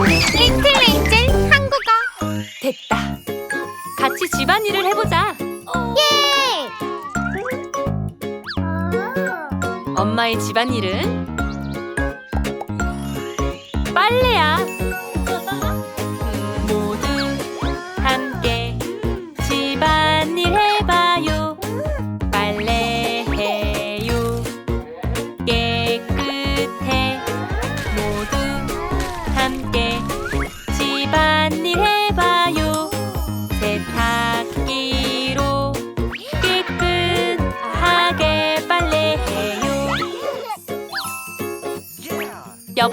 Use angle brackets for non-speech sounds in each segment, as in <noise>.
리틀 엔젤 한국어 됐다. 같이 집안일을 해보자. 예! 엄마의 집안일은 빨래야.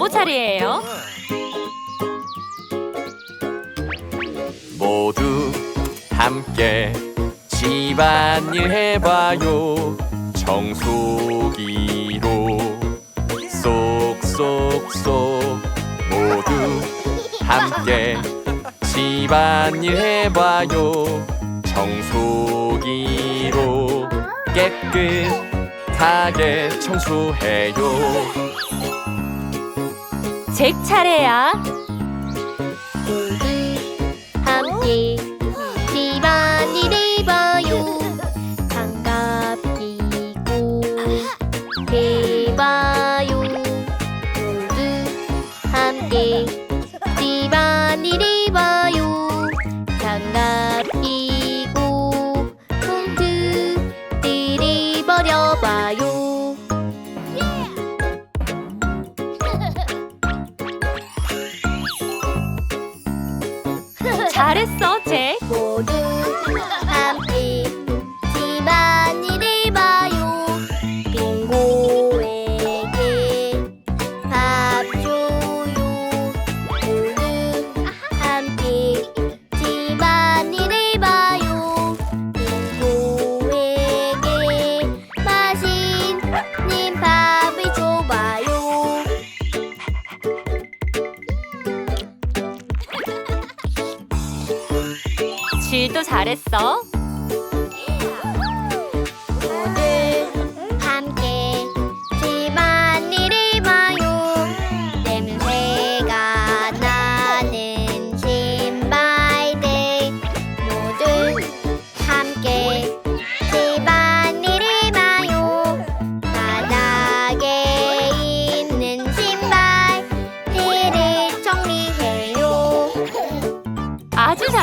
여보 차례예요. 모두 함께 집안일 해봐요. 청소기로 쏙쏙쏙 모두 함께 집안일 해봐요. 청소기로 깨끗하게 청소해요 잭 차례야.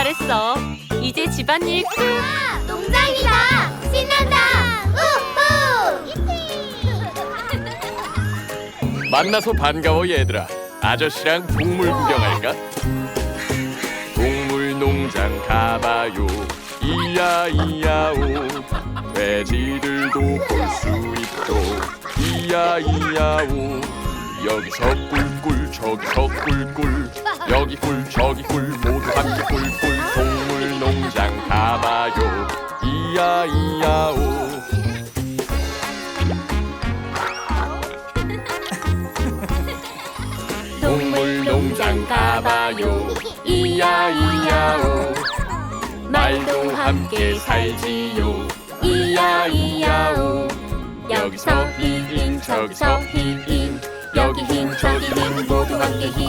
잘했어. 이제 집안일 끝. 농장이다! 신난다! 우후! 만나서 반가워 얘들아 아저씨랑 동물 구경할까? 동물 농장 가봐요 이야 이야오 돼지들도 볼 수 있죠 이야 이야오 여기서 꿀꿀 저기서 꿀꿀 여기 꿀 저기 꿀 모두 함께 꿀꿀 동물 농장 가봐요. 이야 이야오. <laughs> 동물 농장 가봐요. 이야 이야오. 말도 함께 살지요. 이야 이야오. 여기서 흰흰 저기서 흰흰 여기 흰 저기 흰 모두 함께 흰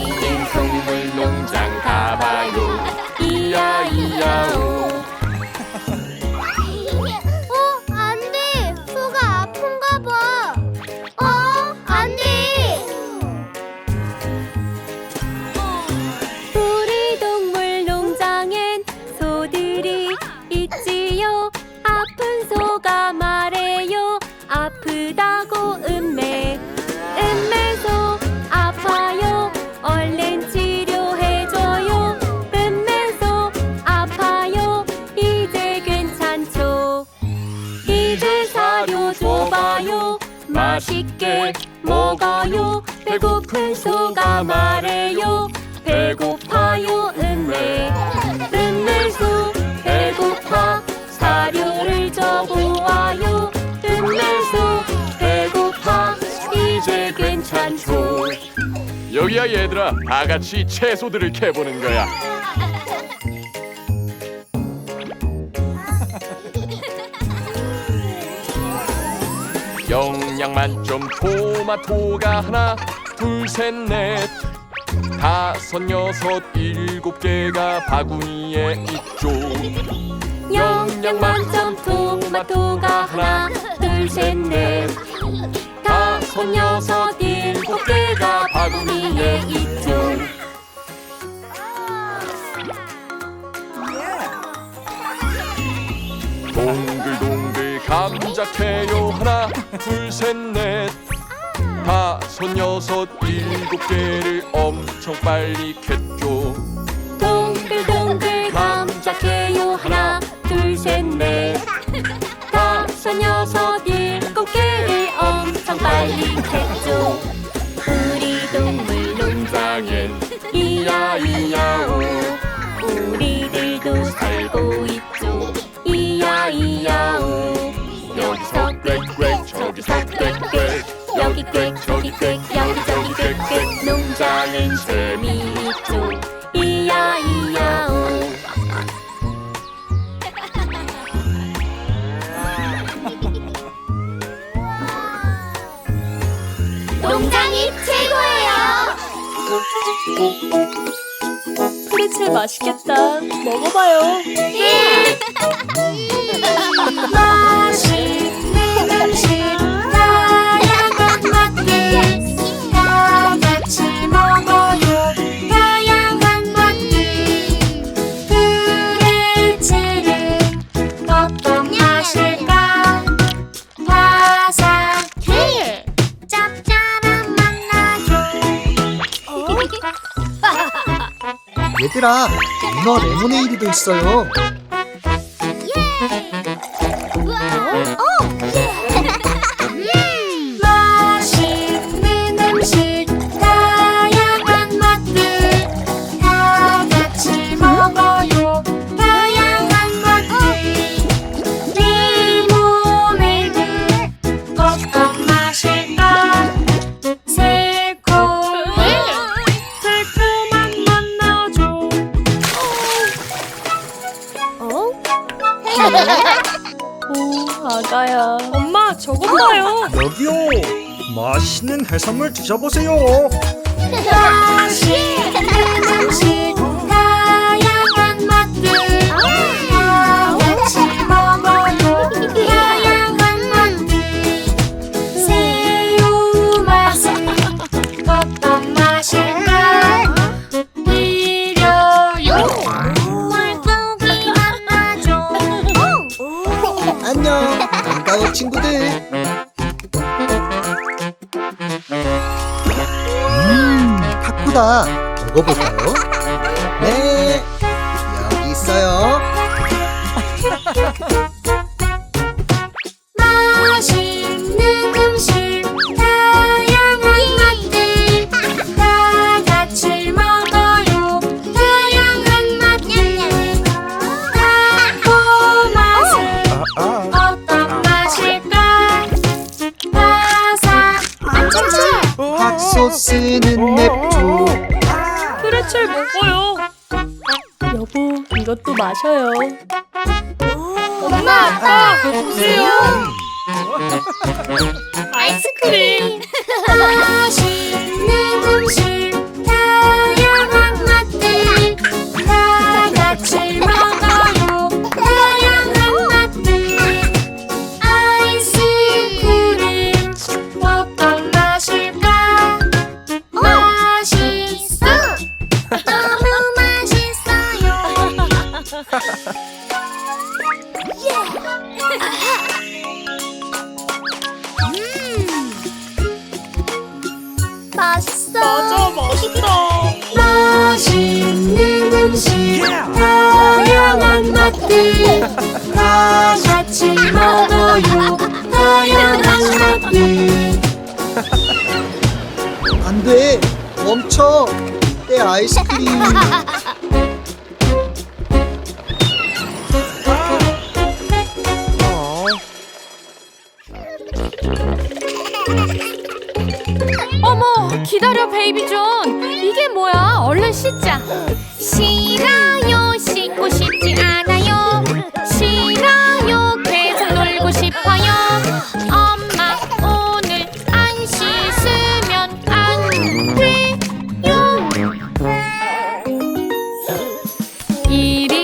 동물 농 배고픈 소가 말해요. 배고파요, 은매. 은매소 배고파 사료를 줘보아요. 은매소 배고파 이제 괜찮죠. 여기야 얘들아 다 같이 채소들을 캐보는 거야 영양 만점 토마토가 하나 둘 셋 넷. 다섯 여섯 일곱 개가 바구니에 있죠. 영양 만점 토마토가 하나 둘 셋 넷. 다섯 여섯 일곱 개가 바구니에 있죠. 동글동글 감자 캐요 하나 둘 셋 넷 다섯 여섯 일곱 개를 엄청 빨리 캤죠 재미있죠. 이야 이야오. 농장이 최고예요. 프리첼 맛있겠다. 먹어봐요. <laughs> 맛있 얘들아, 문어 레모네이드도 있어요. 오 아가야 엄마 저것 봐요 여기요. 맛있는 해산물 드셔보세요. 맛있는 음식 다양한 맛들 먹어볼 마셔요. 엄마 아빠 보세요. 아이스크림 <laughs> 맛들 다 같이 먹어요 다양한 맛들 안 돼, 멈춰. 내 아이스크림. 어머 기다려 베이비 존. 이게 뭐야? 얼른 씻자. 싫 Iri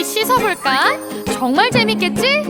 우리 씻어볼까? 정말 재밌겠지?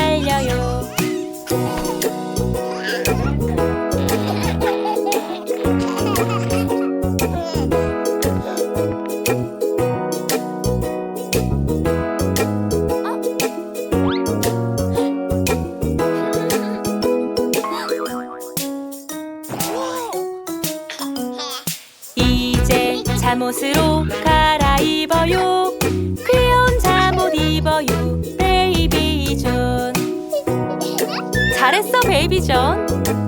maior. 잘했어 베이비 존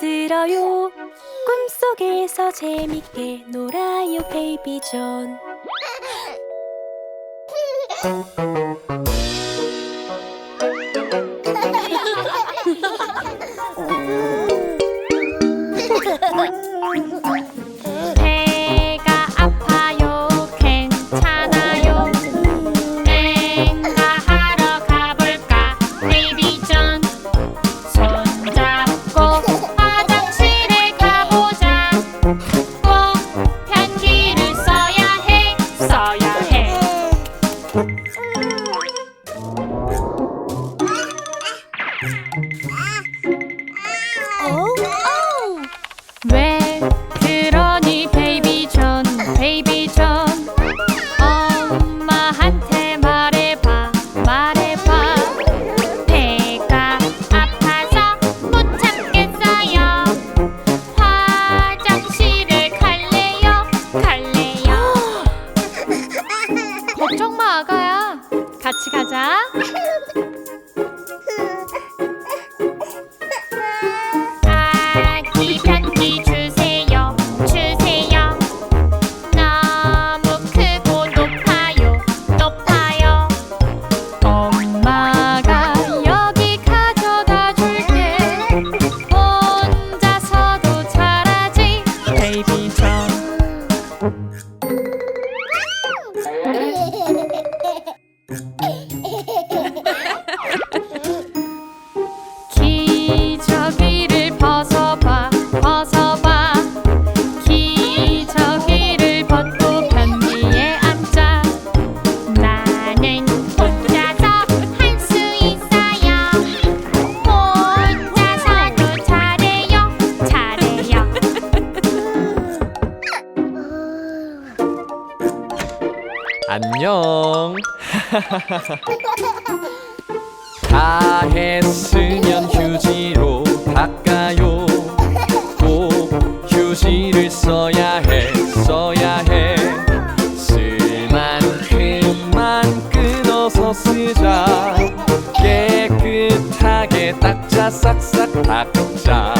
들어요 꿈속에서 재밌게 놀아요 베이비존 같이 가자. <laughs> 안녕. <laughs> 다 했으면 휴지로 닦아요. 꼭 휴지를 써야 해, 써야 해. 쓸 만큼만 끊어서 쓰자. 깨끗하게 닦자, 싹싹 닦자.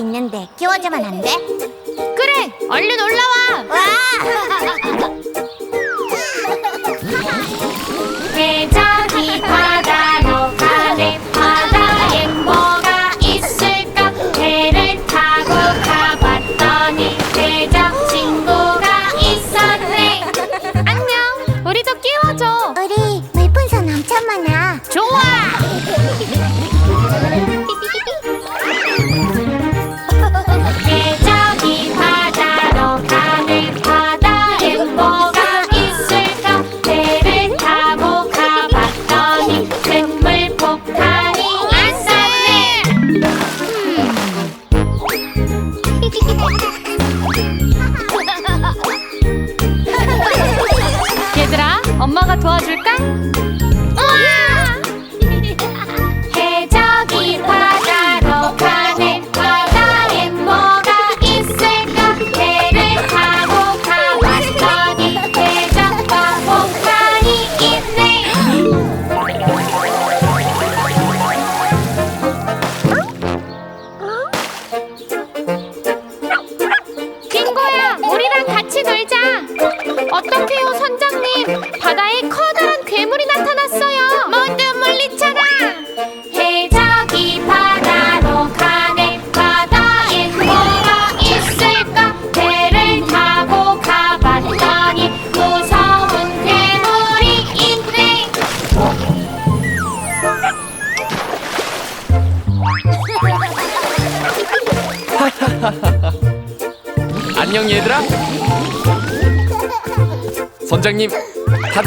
있는데 끼워주면 안 돼?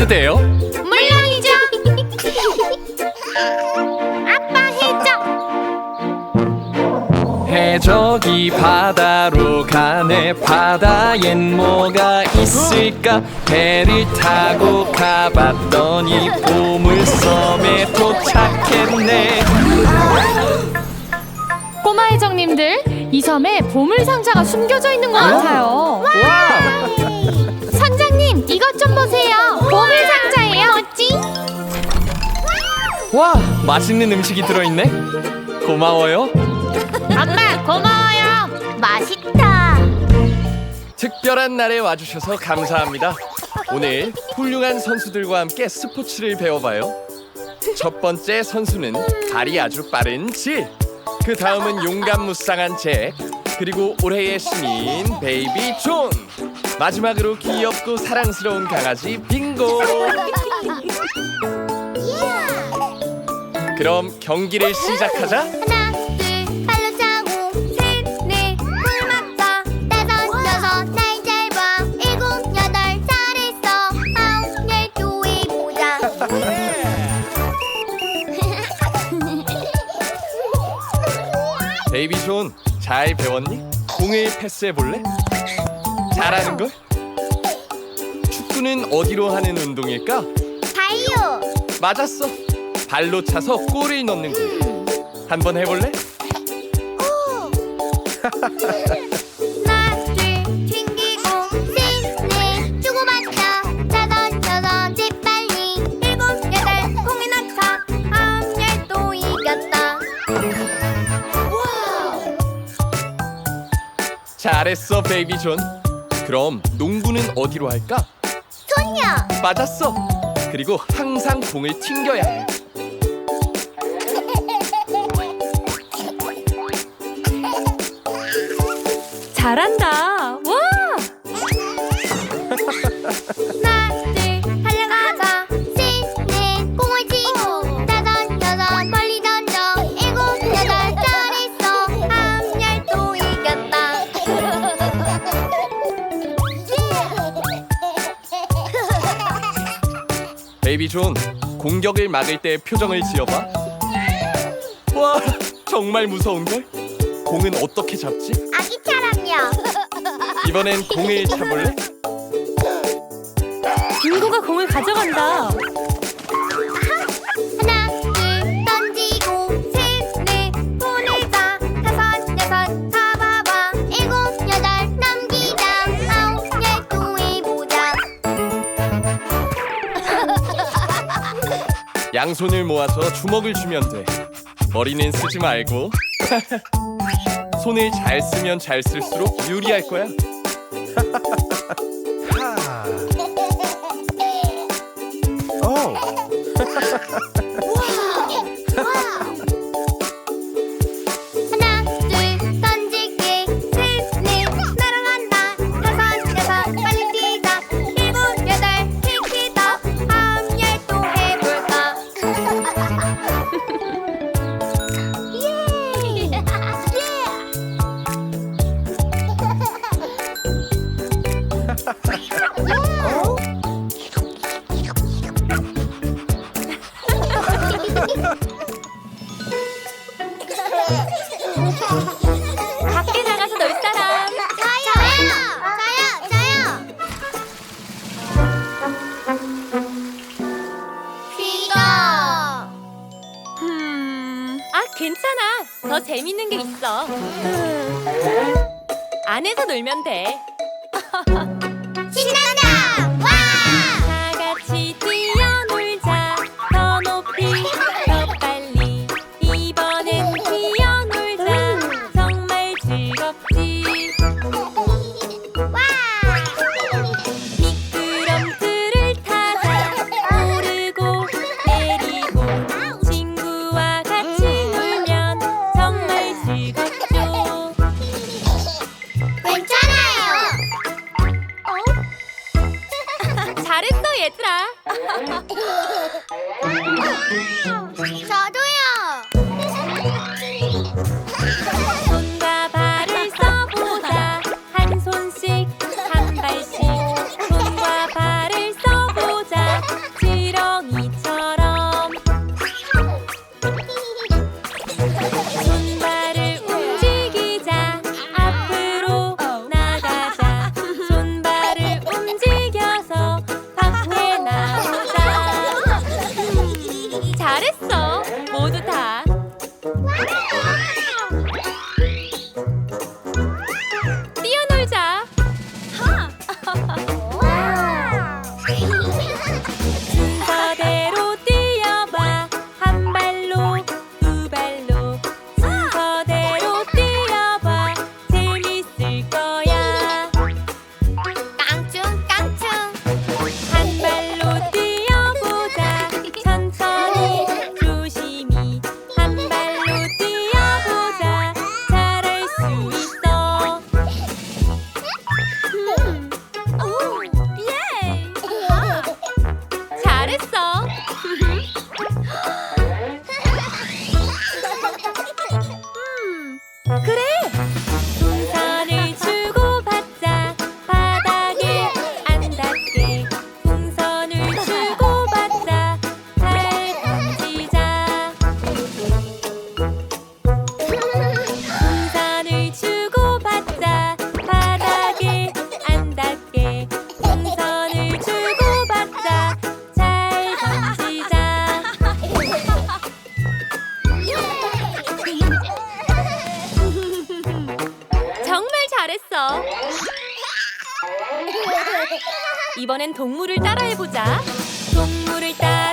돼요? 물론이죠. 아빠 해적. 해적이 바다로 가네. 바다엔 뭐가 있을까? 배를 타고 가봤더니 보물섬에 도착했네. 꼬마 해적님들 이 섬에 보물 상자가 숨겨져 있는 것 같아요. 선 이것 좀 보세요. 보물 상자예요. 뭐지? 와 맛있는 음식이 들어있네 고마워요 아빠 고마워요. 맛있다. 특별한 날에 와주셔서 감사합니다 오늘 훌륭한 선수들과 함께 스포츠를 배워봐요. 첫 번째 선수는 발이 아주 빠른 질. 그 다음은 용감 무쌍한 잭. 그리고 올해의 신인 베이비 존. 마지막으로 귀엽고 사랑스러운 강아지 빙고. 그럼 경기를 시작하자. 하나, 둘, 발로 차고, 셋, 넷, 물 맞다. 다섯, 여섯, 날 짧아. 일곱, 여덟, 잘했어. 아홉, 열, 또 해보자. 베이비 존, 잘 배웠니? 공을 패스해 볼래? 잘하는 걸? 축구는 어디로 하는 운동일까? 다이오. 맞았어. 발로 차서 골을 넣는 거. 한번 해볼래? 튕기고, 주고 받자. 재빨리. 일곱, 여덟, 열, 이겼다. 잘했어, 베이비 존. 그럼 농구는 어디로 할까? 손녀. 맞았어. 그리고 항상 공을 튕겨야 해. 잘한다. 존, 공격을 막을 때 표정을 지어봐. 와, 정말 무서운걸? 공은 어떻게 잡지? 아기처럼요. <laughs> 이번엔 공을 차볼래? 빙고가 공을 가져간다. 양손을 모아서 주먹을 주면 돼. 머리는 쓰지 말고. <laughs> 손을 잘 쓰면 잘 쓸수록 유리할 거야. <laughs> 오, <laughs> 밖에 나가서 놀 사람. 저요! 저요! 저요! 귀가 음, 아 괜찮아. 더 재밌는 게 있어. 안에서 놀면 돼. <laughs> 얘들아. 저도 이번엔 동물을 따라해보자. 동물을 따라